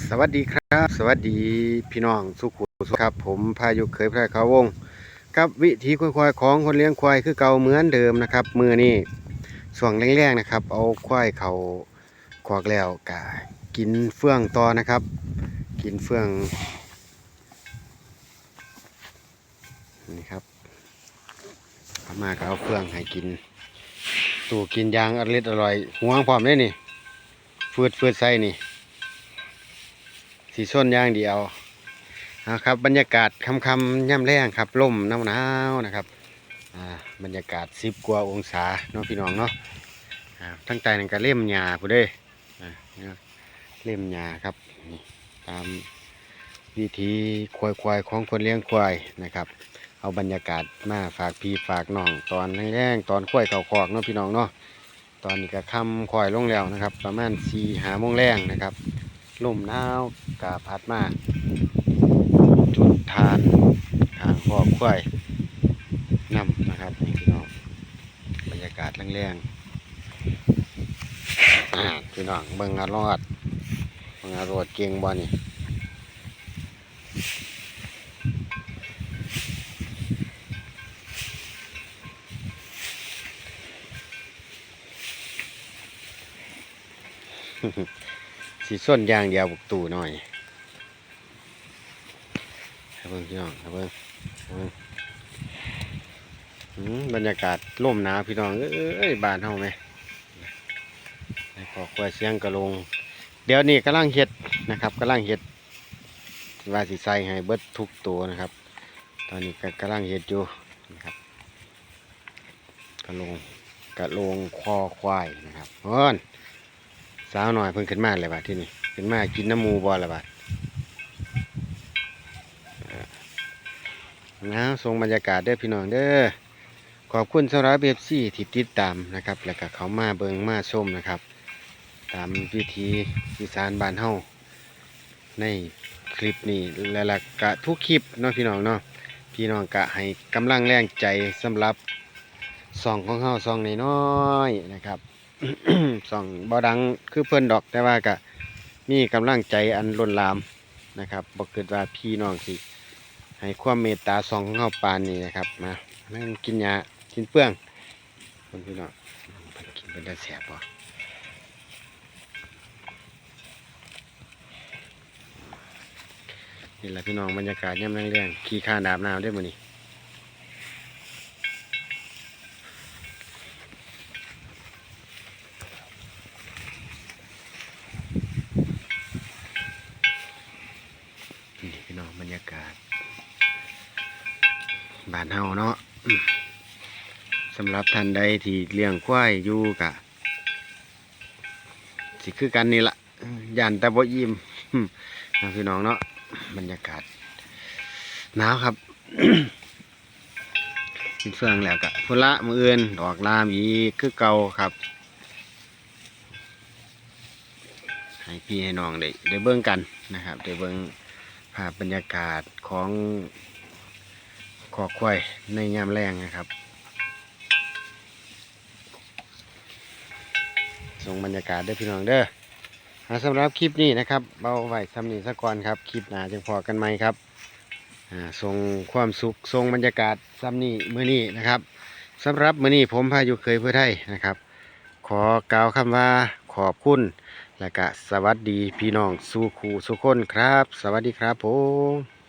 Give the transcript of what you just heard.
สวัสดีครับ สวัสดีพี่น้องสุขุสุครับ ผมพายุเคยแพร่เขาวงกับวิธีควายของคนเลี้ยงควายคือเก่าเหมือนเดิมนะครับมือนี่ส่วงแรงๆนะครับ เอาควายเขาขวากแล้วกะกินเฟื่องต่อนะครับ กินเฟื่องนี่ครับเอามาก็เอาเฟื่องให้กินตู่กินยางอร่อยอร่อยห่วงพร้อมเลยนี่ฟืดฟืดใส่นี่ สีส้นย่างเดียวนะครับ บรรยากาศคำคำย่ำแรงครับลมหนาวหนาวนะครับบรรยากาศสิบกว่าองศาเนาะพี่น้องเนาะทั้งใจนั่นก็เล่มหญ้าผู้เด้เล่มหญ้าครับตามวิธีควายควายของคนเลี้ยงควายนะครับ เอาบรรยากาศมาฝากพี่ฝากน้อง ตอนแรงๆตอนควายเข่าคอกเนาะพี่น้องเนาะตอนนี้ก็ค่ำควายลงแล้วนะครับ ประมาณสี่หาโมงแรงนะครับ ลมหนาวกาพัดมาจุดทานทางคอกควายนำนะครับนี่พี่น้องบรรยากาศแรงๆอ่าพี่น้องเบิ่งอารอดเบิ่งอารอดเก่งบ่นี่ สีส้นยางเดียวบุกตูหน่อยให้เบิ่งพี่น้องให้เบิ่งให้เบิ่อืมบรรยากาศร่มหนาวพี่น้องเอ้ยบานเฮาไหมไอ้ขอควายเสียงกระลง เดี๋ยวนี้กำลังเฮ็ดนะครับกำลังเฮ็ดว่าสิใส่ให้เบิดทุกตัวนะครับ ตอนนี้ก็กำลังเฮ็ดอยู่นะครับกระลงกระลงคอควายนะครับเพิ่อน สาวหน่อยเพิ่งขึ้นมาเลยบาดที่นี่ขึ้นมากินน้ำมูบอลเลยบาดนะทรงบรรยากาศเด้อพี่น้องเด้อขอบคุณสำหรับเบฟซี่ที่ติดตามนะครับ แล้วก็เขามาเบิงมาชมนะครับ ตามวิธีอีสานบานเฮาในคลิปนี้และละกะทุกคลิปเนาะพี่น้องเนาะพี่น้องกะให้กำลังแรงใจสำหรับซองของเฮาซองน้อยๆนะครับ ส่องบ่ดังคือเพิ่อนดอกแต่ว่าก็มีกำลังใจอันล้นหลามนะครับบ่เกิดว่าพี่น้องสิให้ความเมตตาสองของาปานนี้นะครับมานั่งกินหญ้ากินเปลืองเพิ่นพี่น้องเพิ่นกินเป็นได้แสบบ่นี่แหละพี่น้องบรรยากาศยามแรงๆขี่ข้าดาบน้ำได้อมื้อนี้นี่พี่น้อง บรรยากาศบ้านเฮาเนาะสำหรับท่านใดที่เลี้ยงควายอยู่กะสิคือกันนี่ละย่านต่บ่ยิ้มอืมนะพี่น้องเนาะบรรยากาศหนาวครับกินเฟืองแล้วกะพุละมืออื่นดอกลามอีคือเก่าครับ ให้พี่ให้น้องได้ได้เบิ่งกันนะครับได้เบิ่ง ภาพบรรยากาศของขอควายในยามแรงนะครับ ส่งบรรยากาศเด้พี่น้องเด้อสำหรับคลิปนี้นะครับเบาไหว้ำนี้สักก่อนครับ คลิปหน้าจึงพอกันไหมครับส่งความสุขส่งบรรยากาศซ้ำนี้มื้อนี้นะครับสำหรับมื้อนี้ผมพายุเคยเพื่อไทยนะครับ ขอกล่าวคำว่าขอบคุณ และก็สวัสดีพี่น้องสู้คู่สุคนครับ สวัสดีครับผม